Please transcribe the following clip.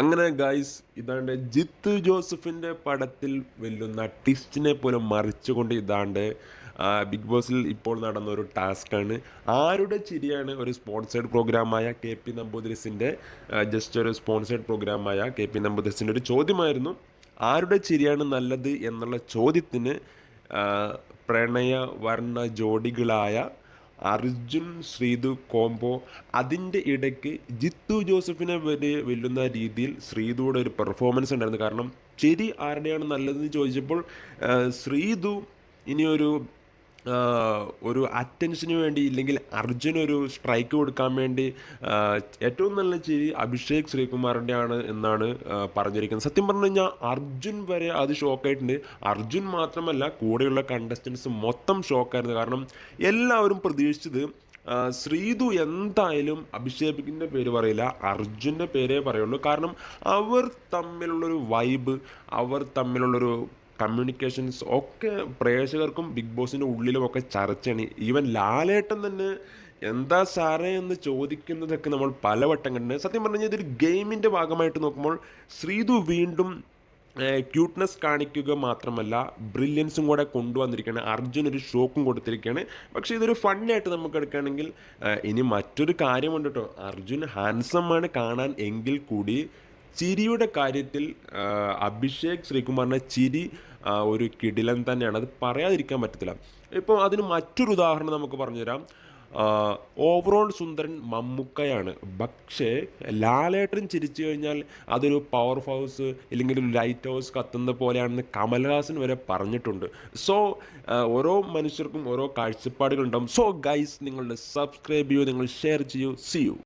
അങ്ങനെ ഗായ്സ് ഇതാണ്ട് ജിത്ത് ജോസഫിന്റെ പടത്തിൽ വെല്ലുന്ന ടിസ്റ്റിനെ പോലും മറിച്ചുകൊണ്ട് ഇതാണ്ട് ബിഗ് ബോസിൽ ഇപ്പോൾ നടന്ന ഒരു ടാസ്ക്കാണ്. ആരുടെ ചിരിയാണ് ഒരു സ്പോൺസേഡ് പ്രോഗ്രാമായ കെ പി നമ്പൂതിരിസിന്റെ ജസ്റ്റ് ഒരു സ്പോൺസേഡ് പ്രോഗ്രാമായ കെ പി നമ്പൂതിരിസിന്റെ ഒരു ചോദ്യമായിരുന്നു. ആരുടെ ചിരിയാണ് നല്ലത് എന്നുള്ള ചോദ്യത്തിന് പ്രണയ വർണ ജോഡികളായ അർജുൻ ശ്രീതു കോംബോ. അതിന്റെ ഇടയ്ക്ക് ജിത്തു ജോസഫിനെ വരെ വെല്ലുന്ന രീതിയിൽ ശ്രീതുയുടെ ഒരു പെർഫോമൻസ് ഉണ്ടായിരുന്നു. കാരണം ചിരി ആരുടെയാണ് നല്ലതെന്ന് ചോദിച്ചപ്പോൾ ശ്രീതു ഇനിയൊരു ഒരു അറ്റൻഷന് വേണ്ടി ഇല്ലെങ്കിൽ അർജുൻ ഒരു സ്ട്രൈക്ക് കൊടുക്കാൻ വേണ്ടി ഏറ്റവും നല്ല ചിരി അഭിഷേക് ശ്രീകുമാറിന്റെ ആണ് എന്നാണ് പറഞ്ഞിരിക്കുന്നത്. സത്യം പറഞ്ഞു കഴിഞ്ഞാൽ അർജുൻ വരെ അത് ഷോക്കായിട്ടുണ്ട് അർജുൻ മാത്രമല്ല കൂടെയുള്ള കണ്ടസ്റ്റൻസ് മൊത്തം ഷോക്കായിരുന്നു കാരണം എല്ലാവരും പ്രതീക്ഷിച്ചത് ശ്രീതു എന്തായാലും അഭിഷേകിന്റെ പേര് പറയില്ല അർജുന്റെ പേരേ പറയുള്ളൂ. കാരണം അവർ തമ്മിലുള്ളൊരു വൈബ് അവർ തമ്മിലുള്ളൊരു കമ്മ്യൂണിക്കേഷൻസ് ഒക്കെ പ്രേക്ഷകർക്കും ബിഗ് ബോസിന്റെ ഉള്ളിലും ഒക്കെ ചർച്ചയാണ്. ഈവൻ ലാലേട്ടൻ തന്നെ എന്താ സാറേ എന്ന് ചോദിക്കുന്നതൊക്കെ നമ്മൾ പലവട്ടം കണ്ടിട്ടുണ്ട്. സത്യം പറഞ്ഞു കഴിഞ്ഞാൽ ഇതൊരു ഗെയിമിന്റെ ഭാഗമായിട്ട് നോക്കുമ്പോൾ ശ്രീതു വീണ്ടും ക്യൂട്ട്നെസ് കാണിക്കുക മാത്രമല്ല ബ്രില്യൻസും കൂടെ കൊണ്ടുവന്നിരിക്കുകയാണ്. അർജുൻ ഒരു ഷോക്കും കൊടുത്തിരിക്കുകയാണ്. പക്ഷേ ഇതൊരു ഫണ്ണായിട്ട് നമുക്ക് എടുക്കുകയാണെങ്കിൽ ഇനി മറ്റൊരു കാര്യമുണ്ട് കേട്ടോ. അർജുൻ ഹാൻസമാണ് കാണാൻ എങ്കിൽ കൂടി ചിരിയുടെ കാര്യത്തിൽ അഭിഷേക് ശ്രീകുമാറിന്റെ ചിരി ഒരു കിടിലൻ തന്നെയാണ്. അത് പറയാതിരിക്കാൻ പറ്റത്തില്ല. ഇപ്പോൾ അതിന് മറ്റൊരു ഉദാഹരണം നമുക്ക് പറഞ്ഞുതരാം. ഓവറോൾ സുന്ദരൻ മമ്മുക്കയാണ്. പക്ഷേ ലാലേട്ടൻ ചിരിച്ചു കഴിഞ്ഞാൽ അതൊരു പവർ ഹൗസ് ഇല്ലെങ്കിൽ ഒരു ലൈറ്റ് ഹൗസ് കത്തുന്ന പോലെയാണെന്ന് കമൽഹാസൻ വരെ പറഞ്ഞിട്ടുണ്ട്. സോ ഓരോ മനുഷ്യർക്കും ഓരോ കാഴ്ചപ്പാടുകളുണ്ടാവും. സോ ഗൈസ് നിങ്ങളുടെ സബ്സ്ക്രൈബ് ചെയ്യൂ നിങ്ങൾ ഷെയർ ചെയ്യൂ. C U